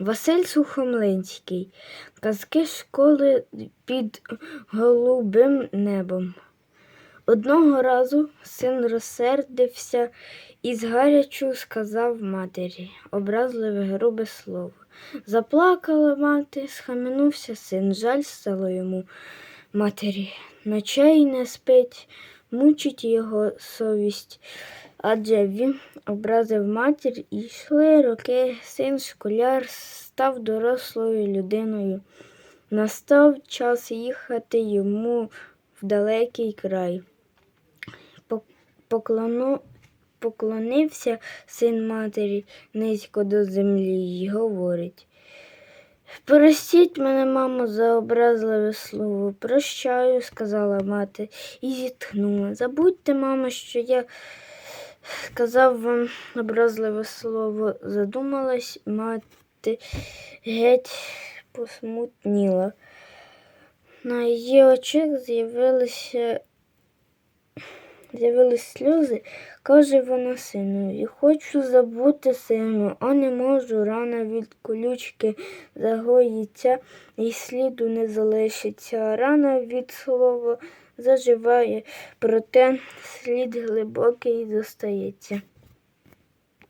Василь Сухомлинський. Казки школи під голубим небом. Одного разу син розсердився і згарячу сказав матері образливе грубе слово. Заплакала мати, схаменувся син, жаль стало йому матері. Ночей не спить, мучить його совість, адже він образив матір і йшли роки, син школяр став дорослою людиною. Настав час їхати йому в далекий край. Поклону... Поклонився син матері низько до землі й говорить. Простіть мене, мамо, за образливе слово. Прощаю, сказала мати і зітхнула. Забудьте, мамо, що я сказав вам образливе слово. Задумалась мати геть посмутніла. На її очах з'явилися з'явились сльози, каже вона сину, і Хочу забути сину, а не можу. Рана від колючки загоїться і сліду не залишиться. Рана від слова заживає, проте слід глибокий зостається.